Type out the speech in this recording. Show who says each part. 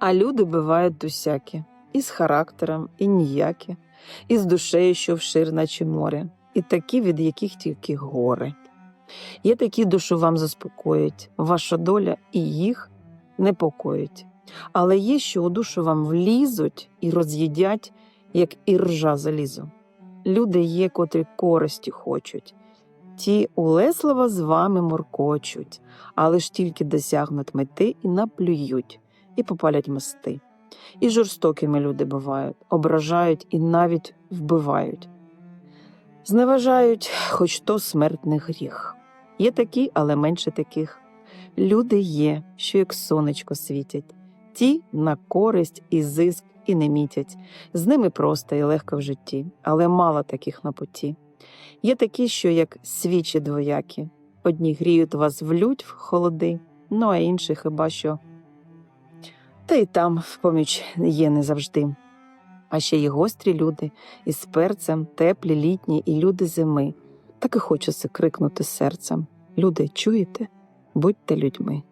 Speaker 1: А люди бувають усякі, і з характером, і ніякі, і з душею, що вшир, наче море, і такі, від яких тільки гори. Є такі душу вам заспокоїть, ваша доля і їх непокоїть. Але є, що у душу вам влізуть і роз'їдять, як і ржа залізо. Люди є, котрі користі хочуть. Ті улесливо з вами моркочуть, але ж тільки досягнуть мети і наплюють, і попалять мости. І жорстокими люди бувають, ображають і навіть вбивають. Зневажають, хоч то смертний гріх. Є такі, але менше таких. Люди є, що як сонечко світять, ті на користь і зиск і не мітять. З ними просто і легко в житті, але мало таких на путі. Є такі, що як свічі двоякі, одні гріють вас в лють в холоди, ну а інші хіба що. Та й там поміч є не завжди. А ще й гострі люди із перцем, теплі, літні і люди зими. Так і хочеться крикнути серцем. Люди, чуєте? Будьте людьми.